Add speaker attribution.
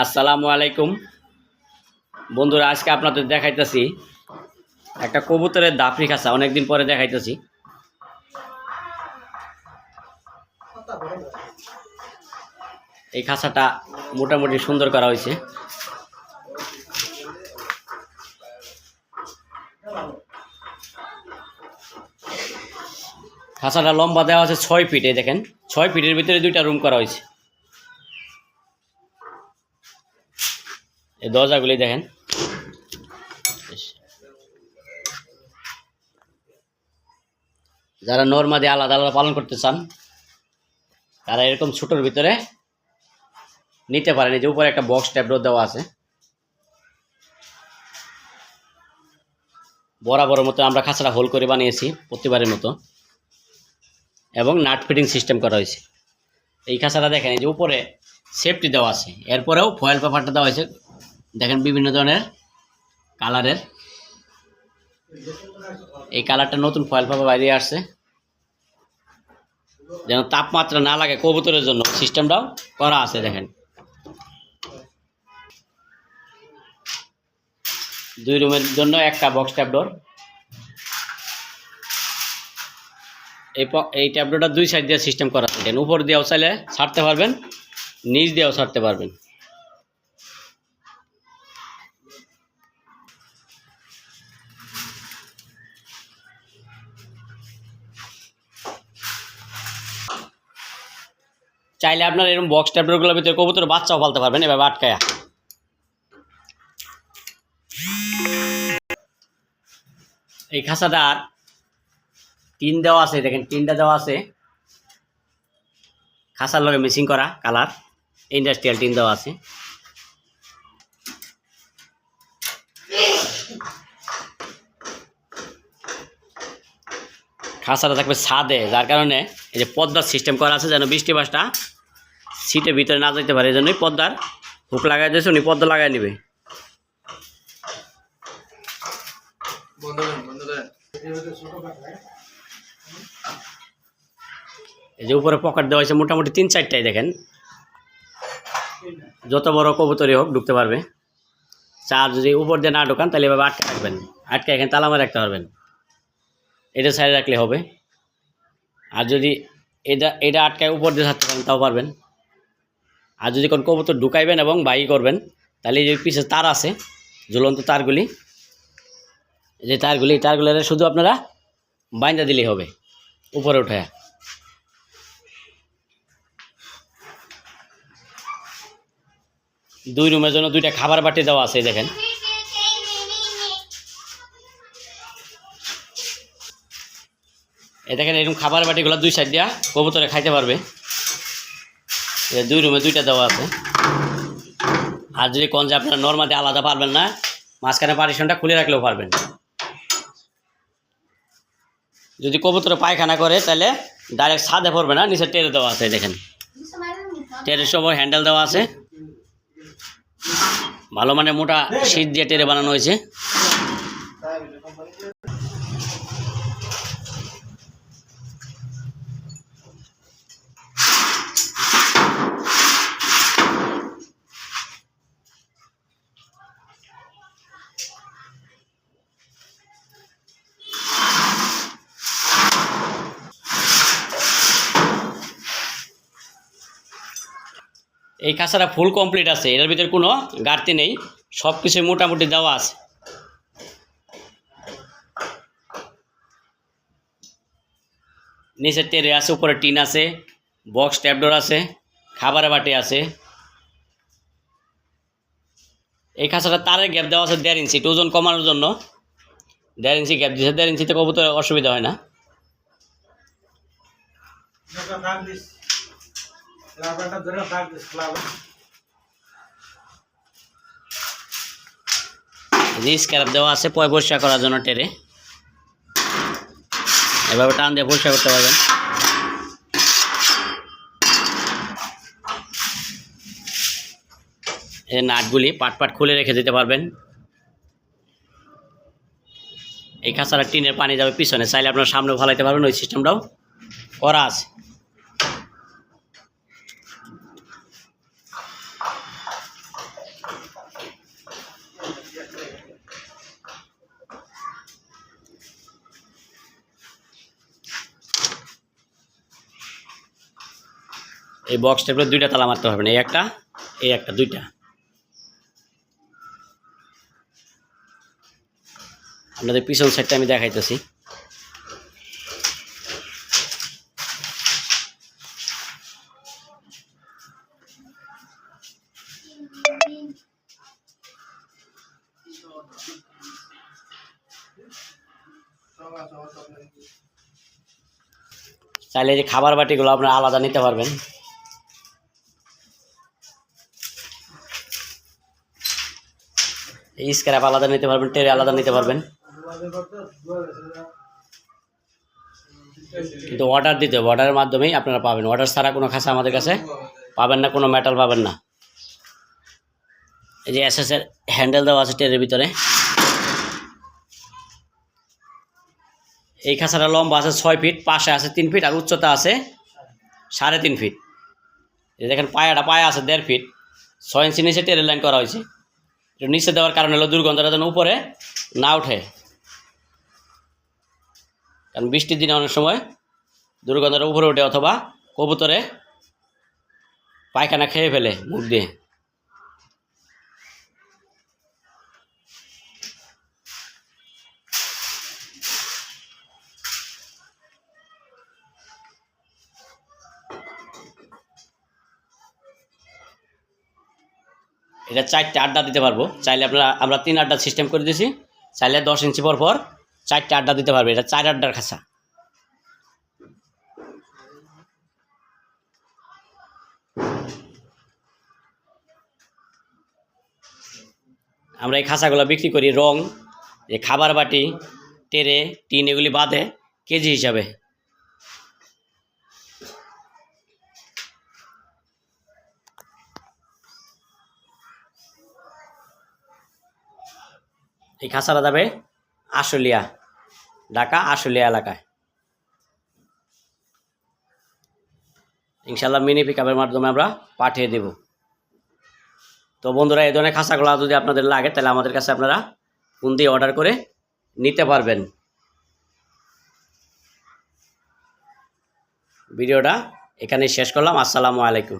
Speaker 1: আসসালামু আলাইকুম। বন্ধুরা, আজকে আপনাদের দেখাইতেছি একটা কবুতরের দাফরি খাঁচা অনেকদিন পরে দেখাইতেছি। এই খাঁচাটা মোটামুটি সুন্দর করা হয়েছে। খাঁচাটা লম্বা দেওয়া আছে ছয় ফিটে দেখেন। ছয় ফিটের ভিতরে দুইটা রুম করা হয়েছে। এই দরজাগুলি দেখেন। যারা নর্মাদি আলাদা আলাদা পালন করতে চান, তারা এরকম ছোটোর ভিতরে নিতে পারেন। যে উপরে একটা বক্স ট্যাবলেট দেওয়া আছে। বরাবর মতো আমরা খাঁচাটা হোল করে বানিয়েছি প্রতিবারের মতো। এবং নাট ফিটিং সিস্টেম করা হয়েছে। এই খাঁচাটা দেখেন যে উপরে সেফটি দেওয়া আছে। এরপরেও ফয়েল পেপারটা দেওয়া হয়েছে। দেখেন বিভিন্ন ধরনের কালারের। এই কালারটা নতুন ফয়েল পেপার বাইরে আসছে। যেন তাপমাত্রা না লাগে কবুতরের জন্য সিস্টেমটাও করা আছে, দেখেন। দুই রুমের জন্য একটা বক্স ট্যাবডোর এই এই ট্যাবলেটটা দুই সাইড দিয়ে সিস্টেম করা দেখেন। উপর দিয়েও চাইলে ছাড়তে পারবেন, নিচ দিয়েও ছাড়তে পারবেন। চাইলে আপনার এরকম বক্স ট্যাবলেটগুলোর ভিতরে কবুতর, বাচ্চাও পালতে পারবেন, এভাবে আটকায়া। এই খাঁচাটার টিন দেওয়া আছে, দেখেন, টিনটা দেওয়া আছে। খাসার লগে মিসিং করা কালার ইন্ডাস্ট্রিয়াল টিন দেওয়া আছে। খাসাটা থাকবে ছাদে, যার কারণে এই যে পদ্মার সিস্টেম করা আছে, যেন বৃষ্টি বাসটা সিটের ভিতরে না যেতে পারে এই জন্যই পদ্মার হুক লাগাই দিয়েছে উনি পদ্মা লাগাই নেবে।
Speaker 2: করেন
Speaker 1: এই যে উপরে পকেট দেওয়া হয়েছে মোটামুটি তিন চারটাই দেখেন। যত বড় কবুতরই হোক ঢুকতে পারবে। চার যদি উপর দিয়ে না ঢোকান তাহলে এভাবে আটকে রাখবেন। আটকে এখানে তালা মারে রাখতে পারবেন। এটা সাইডে রাখলে হবে। আর যদি এটা এটা আটকায় উপর দিয়ে থাকতে পারেন তাও পারবেন। আর যদি কোন কবুতর ঢুকাইবেন এবং বাই করবেন, তাহলে এই যে পিছে তার আছে ঝুলন্ত তারগুলি যে তারগুলি তারগুলি শুধু আপনারা বাইন্দা দিলেই হবে, উপরে উঠে। দুই রুমের জন্য দুইটা খাবার বাটি দেওয়া আছে দেখেন। এই দেখেন, এরকম খাবার বাটিগুলো দুই সাইড দিয়া কবুতরে খাইতে পারবে। দুই রুমে দুইটা দেওয়া আছে। আর যদি কোন যে আপনারা নর্মালি আলাদা পারবেন না, মাঝখানে পারিশনটা খুলে রাখলেও পারবেন। যদি কবুতরে পায়খানা করে, তাহলে ডাইরেক্ট ছাদে পড়বে না, নিচে টেরে দেওয়া আছে, দেখেন। টেরের সময় হ্যান্ডেল দেওয়া আছে। ভালো মানে মোটা শীত দিয়ে টেরে বানানো হয়েছে। এই কাঁচাটা ফুল কমপ্লিট আছে, এটার ভিতরে কোনো ঘাটতি নেই সব কিছু মোটামুটি দেওয়া আছে। নিচে টেরে আছে, উপরে টিন আছে বক্স ট্যাবডোর আছে, খাবারের বাটি আছে। এই খাঁচাটা তারের গ্যাপ দেওয়া আছে দেড় ইঞ্চি ওজন কমানোর জন্য। দেড় ইঞ্চি গ্যাপ দিয়েছে দেড় ইঞ্চিতে কবুতর অসুবিধা হয় না। স্ক্যারাপ দেওয়া আছে, পয় পরিষ্কার করার জন্য টেরে। এভাবে টান দিয়ে পরিষ্কার করতে পারবেন। এই নাটগুলি পাট পাট খুলে রেখে দিতে পারবেন। এই কাঁচারা টিনের পানি যাবে পিছনে, চাইলে আপনার সামনে ভালাইতে পারবেন, ওই সিস্টেমটাও করা আছে। এই বক্সটার উপরে দুইটা তালা মারতে পারবেন এই একটা এই একটা, দুইটা। আপনাদের পিছন সাইডটা আমি দেখাইতেছি। চাইলে যে খাবার বাটিগুলো আপনারা আলাদা নিতে পারবেন। স্ক্র্যাপ আলাদা নিতে পারবেন, ট্রে আলাদা নিতে পারবেন। কিন্তু অর্ডার দিতে হবে অর্ডারের মাধ্যমেই আপনারা পাবেন। অর্ডার ছাড়া কোনো খাসা আমাদের কাছে পাবেন না, কোনো মেটাল পাবেন না। এই যে এসএসের হ্যান্ডেল দেওয়া আছে ট্রেনের ভিতরে। এই খাঁচাটা লম্বা আছে ছয় ফিট পাশে আছে তিন ফিট আর উচ্চতা আছে সাড়ে তিন ফিট দেখেন, পায়াটা পায়া আছে দেড় ফিট ছয় ইঞ্চি নিচে টেরের লাইন করা হয়েছে। নিচে দেওয়ার কারণে হলো দুর্গন্ধটা যেন উপরে না উঠে কারণ বৃষ্টির দিনে অনেক সময় দুর্গন্ধটা উপরে ওঠে অথবা কবুতরে পায়খানা খেয়ে ফেলে মুখ দিয়ে। এটা চারটে আড্ডা দিতে পারব। চাইলে আপনারা, আমরা তিন আড্ডা সিস্টেম করে দিয়েছি চাইলে দশ ইঞ্চি পর পর চারটে আড্ডা দিতে পারবে। এটা চার আড্ডার খাঁচা। আমরা এই খাঁচাগুলো বিক্রি করি রং, এই খাবার বাটি টেরে টিন, এগুলি বাদে কেজি হিসাবে। এই খাঁচাটা যাবে আশুলিয়া, ঢাকা আশুলিয়া এলাকায়। ইনশাল্লাহ মিনি পিকআপের মাধ্যমে আমরা পাঠিয়ে দেব। তো বন্ধুরা, এই ধরনের খাঁচাগুলো যদি আপনাদের লাগে, তাহলে আমাদের কাছে আপনারা ফোন দিয়ে অর্ডার করে নিতে পারবেন। ভিডিওটা এখানে শেষ করলাম। আসসালামু আলাইকুম।